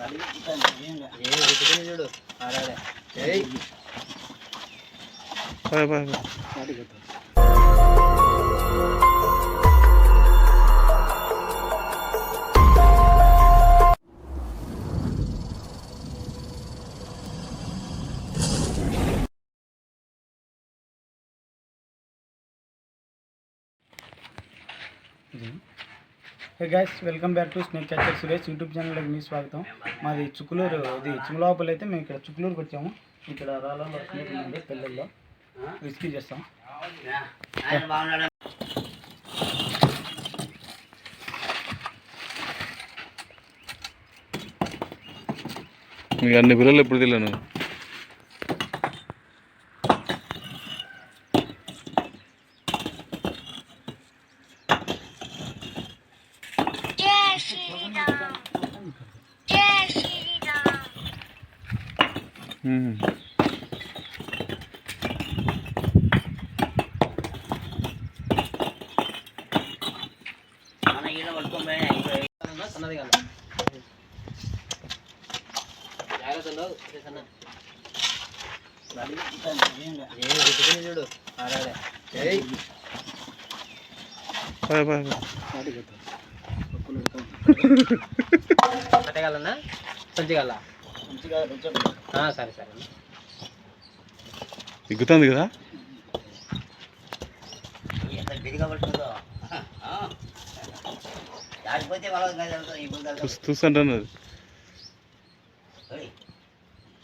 ఏ గుర్తుకుని చూడు ఆడాడే boy boy boy hey guys welcome back to snake catcher Suresh YouTube ఛానల్కి మీ స్వాగతం. మాది చుక్కులూరు ఇది చిమలాపల్లి అయితే మేము ఇక్కడ చుక్కులూరుకి వచ్చాము. ఇక్కడ రాళ్ళలో స్నేక్ ఉంది పిల్లల్లో రిస్కీ చేస్తాం. మీకు అన్ని పిల్లలు ఎప్పుడు తెలియను? చూడు కట్టగలనా సంచిగల సరే సరే. ఎగ్గుతుంది కదా? ఎంత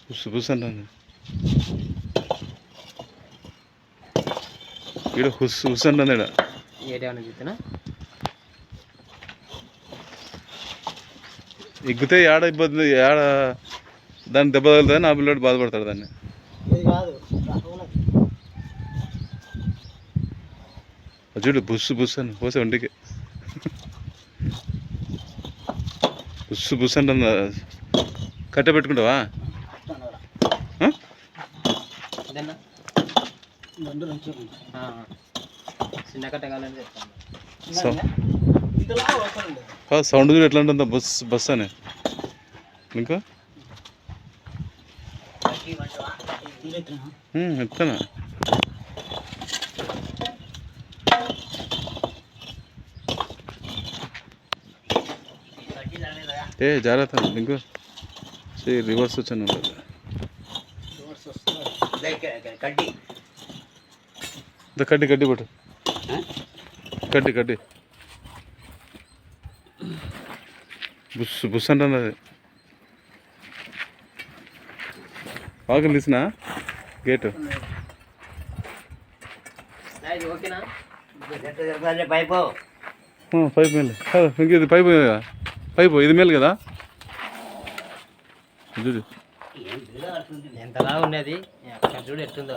పుస్ పుస్ అంటాను ఈడ హుస్ హుస్ అంటుంది చూస్తున్నా ఎగ్గితే ఏడ ఇబ్బంది ఏడ దాన్ని దెబ్బ తగులుతుంది నా పిల్లడు బాధపడతాడు దాన్ని. చూడు బుస్సు బుస్ అని పోసే ఒంటికి. బుస్సు బుస్ అంటుంది కట్టె పెట్టుకుంటావా ఆ? అదేనా చెప్తాను. సౌండ్ కూడా ఎట్లా ఉంటుందా బస్ బస్ అని. ఇంకా? ఎత్తానా? ఏ జాగ్రత్త ఇంకో? రివర్స్ వచ్చాను. కడ్డీ. ద కడ్డి కడ్డి పట్టు కడ్డి కడ్డి బుస్ బుస్ అంటుంది అది వాకిలు తీసినా గేటు పైపు మేలు ఇంక ఇది పైపు కదా పైపు ఇది మేలు కదా చూడు ఎంతలా ఉన్నది చూడు ఎట్టుందో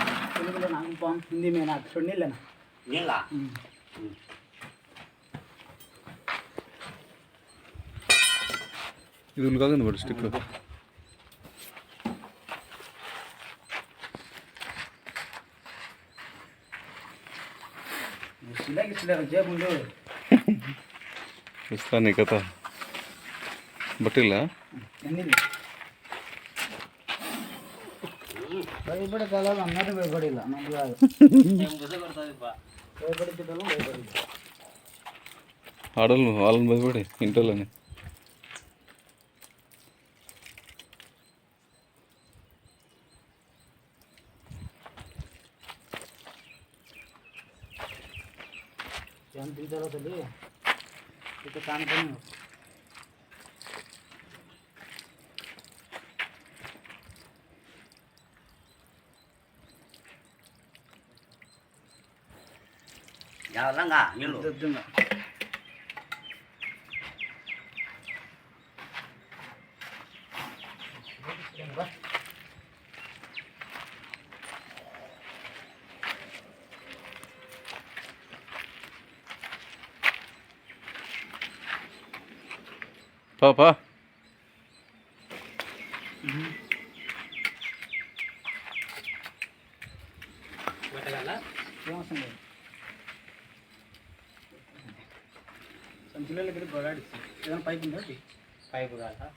తెలుగులో నాగపాం హిందీ మే నాకు చూడలేనా నీళ్ళ? ఇది ఉల్కాగింది పట్టు స్టిక్ ఇస్తాను నీ కథ. బట్టిల్లా? భయపడే కాలాలు అందరూ భయపడేలా నాకు కాదు భయపడించడం భయపడింది ఆడోళ్ళు వాళ్ళని భయపడి ఇంటోళ్ళని. ఎంత తీసారో తల్లి ఇక కానుకొని Dạ là ngả như lũ. Đừng ngả. సంచులలో ఇక్కడ గొడాడిస్తాం ఏదైనా పైపు ఉందా ఒకటి? పైపు కాదా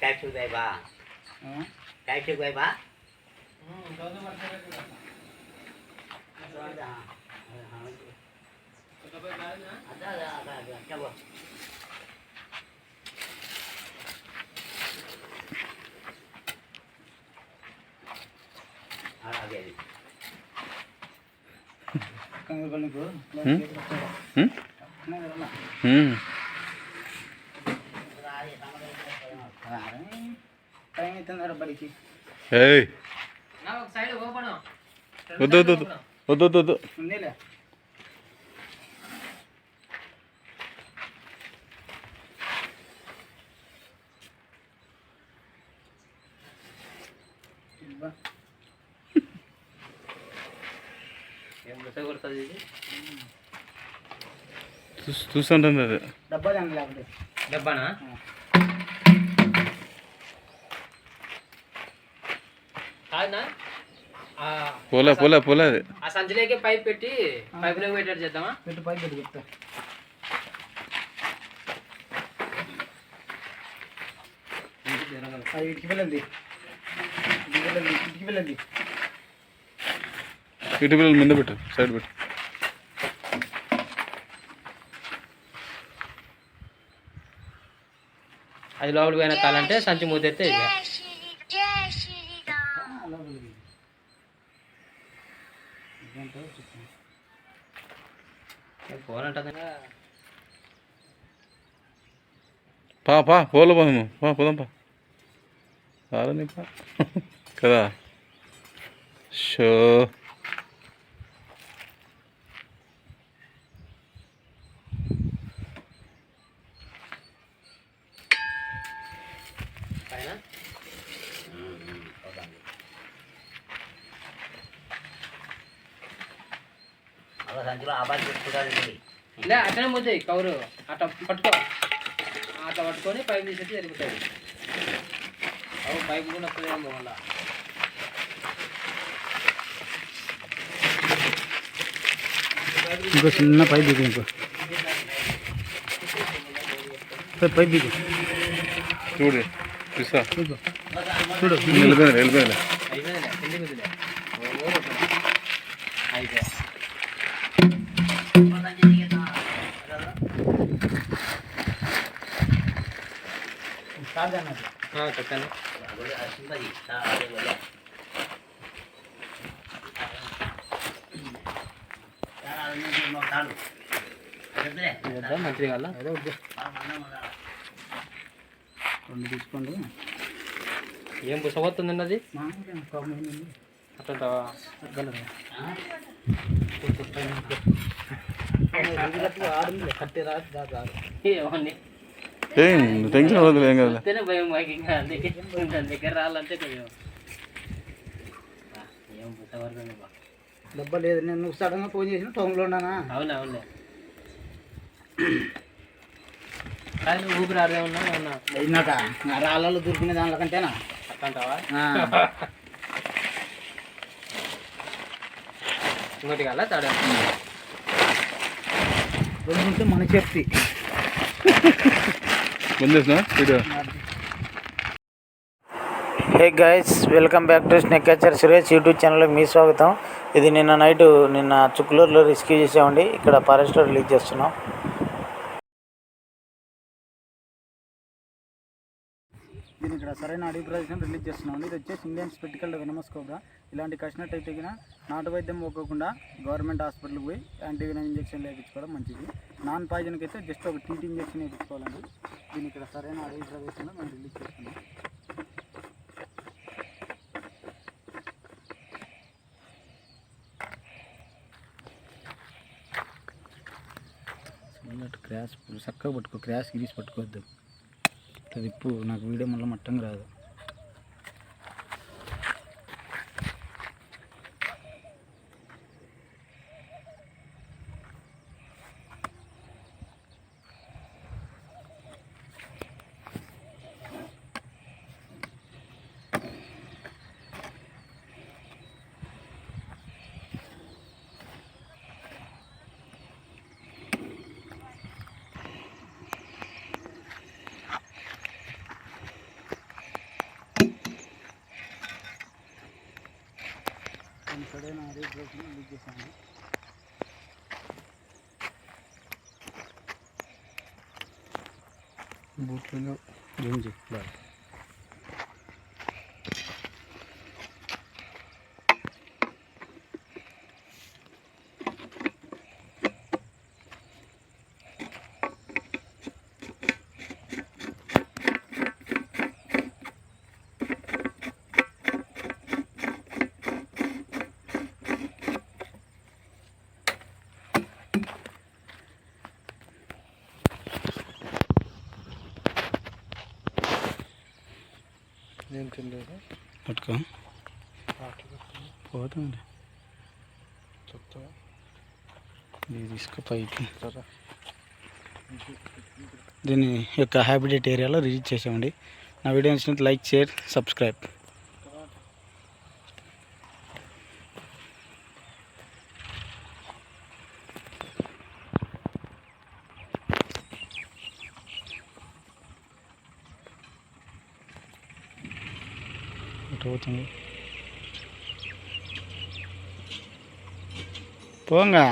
ట్యాక్సీ బా ఆ? ట్యాక్సీ బా అలాగే వద్దు వద్దు వద్దు వద్దు వద్దు వద్దు ఉందేలే ఇబ్బా. ఏం బుస కొడుతుంది ఇది చూస్ చూస్తుంటుంది అది. డబ్బా డబ్బానా? పోలే పోలే పోలే అది. ఆ సంచిలోకి పైప్ పెట్టి పైపులోకి పెట్టేట్టు చేద్దామా? పెట్టు పైకి పెట్టు చెప్తా. ఇటుకి వెళ్ళండి. ఇటుకి వెళ్ళండి ఇటుకి వెళ్ళండి. ఇటు పిల్లలు మీద పెట్టు సైడ్ పెట్టు. అది లోపలికి పోయిన కాలంటే సంచి మూతెత్తే ఇక. పా పా పోలే పోదాము పా పోదాం పా. కదా? షో. సంచిలో ఆబాద్ పెట్టుకోవడానికి లే అట్లనే ముద్దాయి కవరు అట్లా పట్టుకో. అట్లా పట్టుకొని పైపు తీసేసి సరిపోతుంది అవు పైపు కూడా వస్తుందేమో మళ్ళా. ఇంకో చిన్న పైప్ దిగు ఇంకో. పైప్ దిగు. చూడు చూడు. వెళ్ళిపోయినా మంత్రి వాళ్ళ రెండు తీసుకోండి. ఏం పుసపోతుందండి అది మామూలుగా ప్రాబ్లం ఏంటండి అట్లంటావా తగ్గలరా ఆడింది కట్టే రాదు ఏమని ఏం టెన్షన్ వద్దు ఏం కదా భయం మాకు ఇంకా దాని దగ్గర రావాలంటే ఆ, ఏం డబ్బా లేదు నేను సడన్గా ఫోన్ చేసిన టౌన్లో ఉన్నానా? అవును అవునులే. కానీ నువ్వు ఊపిరి ఆడే ఉన్నా ఉన్నా అయినాక నా రాళ్ళలో దొరికిన దానికంటేనా? అట్లంటావా? ఆ. ఇంకోటి కల్లా తాడే. రెండు ఉంటే మన చెప్పి video hey guys welcome back to snake catcher Suresh YouTube ఛానల్కి మీ స్వాగతం. ఇది నిన్న నైట్ నిన్న చుక్కులూరులో రెస్క్యూ చేసామండి. ఇక్కడ ఫారెస్ట్లో రిలీజ్ చేస్తున్నాం. దీని ఇక్కడ సరైన అడవి ప్రదేశం రిలీజ్ చేస్తున్నాం. ఇది వచ్చేసి ఇండియన్ స్పెటికల్ వెనమస్ కోబ్రా ఇలాంటి కసినట్టయితే గిన నాటు వైద్యం పోకోకుండా గవర్నమెంట్ హాస్పిటల్కి పోయి యాంటీవినల్ ఇంజెక్షన్ వేయించుకోవడం మంచిది. నాన్ పాయిజన్కి అయితే జస్ట్ ఒక టీటీ ఇంజెక్షన్ వేయించుకోవాలండి. దీని ఇక్కడ సరైన అడవి ప్రదేశంలో మనం రిలీజ్ చేస్తున్నాం. క్రాష్ చక్కగా పట్టుకో క్రాష్ గిరీస్ పట్టుకోవద్దు. ఇట్లా తిప్పు నాకు వీడియో మళ్ళీ మట్టంగా రాదు. के सामने बूट पहनो जी बाय। నేను తినలేదు పట్టుకో పోతుంది చెప్తావా? ఇది తీసుకో పైకి. దీని యొక్క హ్యాబిటేట్ ఏరియాలో రిలీజ్ చేసామండి నా వీడియో నచ్చినట్టు లైక్ షేర్ సబ్స్క్రైబ్. పోతుంది పోంగా.